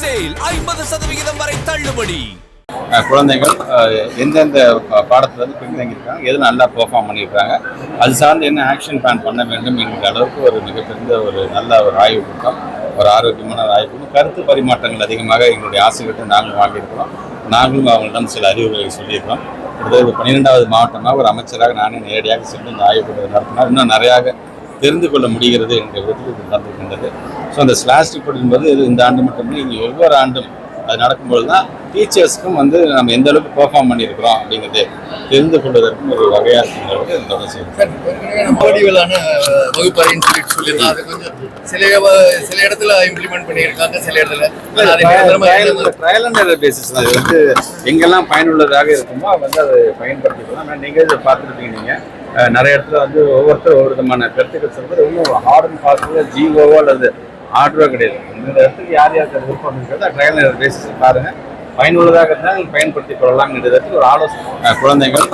Sale. ஐம்பது சதவிகிதம் வரை தள்ளுபடி. குழந்தைகள் எந்தெந்த பாடத்தில் பாடத்துல வந்து பின்தங்கியிருக்காங்க எது நல்லா பெர்ஃபார்ம் பண்ணியிருக்காங்க அது சார்ந்து என்ன ஆக்ஷன் பிளான் பண்ண வேண்டும் என்கிற அளவுக்கு ஒரு மிகப்பெரிய ஒரு நல்ல ஒரு ஆய்வு கூட்டம் ஒரு ஆரோக்கியமான ஒரு ஆய்வு கூட்டம் கருத்து பரிமாற்றங்கள் அதிகமாக எங்களுடைய ஆசிரியர்கிட்ட நாங்கள் வாங்கியிருக்கிறோம். நாங்களும் அவங்களிடம் சில அறிவுரைகளை சொல்லியிருக்கிறோம். கிட்டத்தட்ட பன்னிரெண்டாவது மாவட்டமாக ஒரு அமைச்சராக நானே நேரடியாக சென்று இந்த ஆய்வு கூட்டத்தை நடத்தினார். இன்னும் நிறையாக தெரிந்து கொள்ள முடிகிறது என்ற விதத்தில் இது நடந்திருக்கின்றது. ஸோ அந்த ஸ்லாஷ் ரிப்போர்ட் என்பது இது இந்த ஆண்டு மட்டுமில்லை இனி ஒவ்வொரு ஆண்டும் அது நடக்கும்போது தான் டீச்சர்ஸ்க்கும் வந்து நம்ம எந்த அளவுக்கு பெர்ஃபார்ம் பண்ணியிருக்கிறோம் அப்படிங்கிறது தெரிந்து கொள்வதற்கும் ஒரு வகையாக இருக்கின்றது இந்த தொடர்ச்சி வடிவிலான வகுப்பறைன்னு சொல்லிட்டு சொல்லியிருந்தோம். அது கொஞ்சம் சில சில இடத்துல இம்ப்ளிமெண்ட் பண்ணியிருக்காங்க சில இடத்துல. ட்ரையல் அண்ட் எரர் பேசிஸ் அது வந்து எங்கெல்லாம் பயனுள்ளதாக இருக்குமோ வந்து அதை பயன்படுத்திக்கலாம். ஆனால் நீங்கள் இதை பார்த்துருப்பீங்க நீங்கள் நிறைய இடத்துல வந்து ஒவ்வொருத்தர் ஒவ்வொரு விதமான கருத்துக்கள் சொல்றது ஒன்றும் ஹார்ட் அண்ட் ஜிஓவோ அல்லது ஆர்டரோ கிடையாது. இந்த இடத்துக்கு யார் யாருக்கு அது விருப்பம் இருக்கிறது ட்ரையல் அண்ட் பேசிஸ் பாருங்கள் பயனுள்ளதாக இருந்தால் நீங்கள் பயன்படுத்தி கொள்ளலாம்ன்றதுக்கு ஒரு ஆலோசனை குழந்தைகள்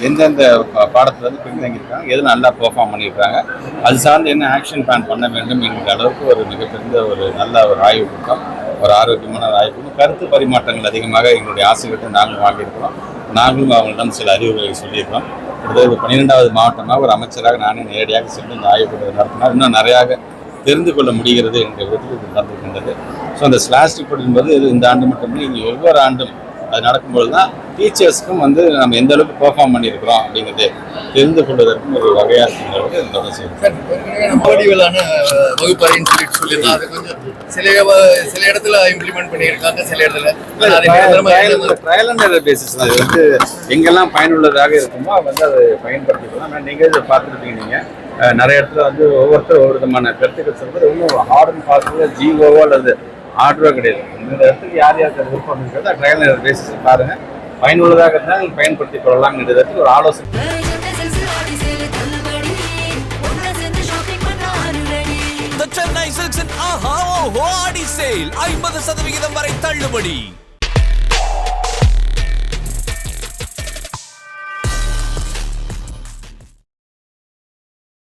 எந்தெந்த பா- வந்து பின்தங்கியிருக்காங்க எது நல்லா பெர்ஃபார்ம் பண்ணியிருக்காங்க அது சார்ந்து என்ன ஆக்ஷன் பிளான் பண்ண வேண்டும் என்கிற அளவுக்கு ஒரு மிகப்பெரிய ஒரு நல்ல ஒரு ஆய்வு கூட்டம் ஒரு ஆரோக்கியமான ஒரு ஆய்வு கூட்டம். கருத்து பரிமாற்றங்கள் அதிகமாக எங்களுடைய ஆசிரியர்கிட்ட நாங்கள் வாங்கியிருக்கிறோம். நாங்களும் அவங்களிடம் சில அறிவுரைகளை சொல்லியிருக்கிறோம். கிட்டத்தட்ட பன்னிரெண்டாவது மாவட்டமாக ஒரு அமைச்சராக நானே நேரடியாக சென்று இந்த ஆய்வு நடத்தினார். இன்னும் நிறையாக தெரிந்து கொள்ள முடிகிறது என்ற விதத்தில் இது நடந்திருக்கின்றது. ஸோ அந்த ஸ்லாஷ் ரிப்போர்ட் என்பது இது இந்த ஆண்டு மட்டுமில்லை இது ஒவ்வொரு ஆண்டும் அது நடக்கும்போது தான் டீச்சர்ஸ்க்கும் வந்து நம்ம எந்த அளவுக்கு பெர்ஃபார்ம் பண்ணியிருக்கிறோம் அப்படிங்கிறது தெரிந்து கொள்வதற்கும் ஒரு வகையாக இருக்கின்றது இந்த தொடர்ச்சி வகுப்பறைன்னு சொல்லிட்டு சொல்லியிருந்தோம் அது கொஞ்சம் சில சில இடத்துல இம்ப்ளிமெண்ட் பண்ணியிருக்காங்க சில இடத்துல. ட்ரையல் அண்ட் எரர் பேசிஸ் அது வந்து எங்கெல்லாம் பயனுள்ளதாக இருக்குமோ வந்து அதை பயன்படுத்திக்கலாம். நீங்கள் இதை பார்த்துருப்பீங்க நீங்கள் நிறைய இடத்துல வந்து ஒவ்வொருத்தர் ஒவ்வொரு விதமான கருத்துக்கள் சொல்றது ஒன்றும் ஹார்ட் அண்ட் ஃபாஸ்ட் ஜிஓவோ அல்லது ஆர்டரோ கிடையாது. இந்த இடத்துக்கு யார் யாருக்கு அது விருப்பம் இருக்கிறது ட்ரையல் அண்ட் பேசிஸ் பாருங்க. பயனுள்ளதாக இருந்தால் நீங்கள் பயன்படுத்தி கொள்ளலாம் என்றதற்கு ஒரு ஆலோசனை. சென்னை சில்க்ஸின் ஆஹா ஓஹோ ஆடி சேல் ஐம்பது சதவிகிதம் வரை தள்ளுபடி.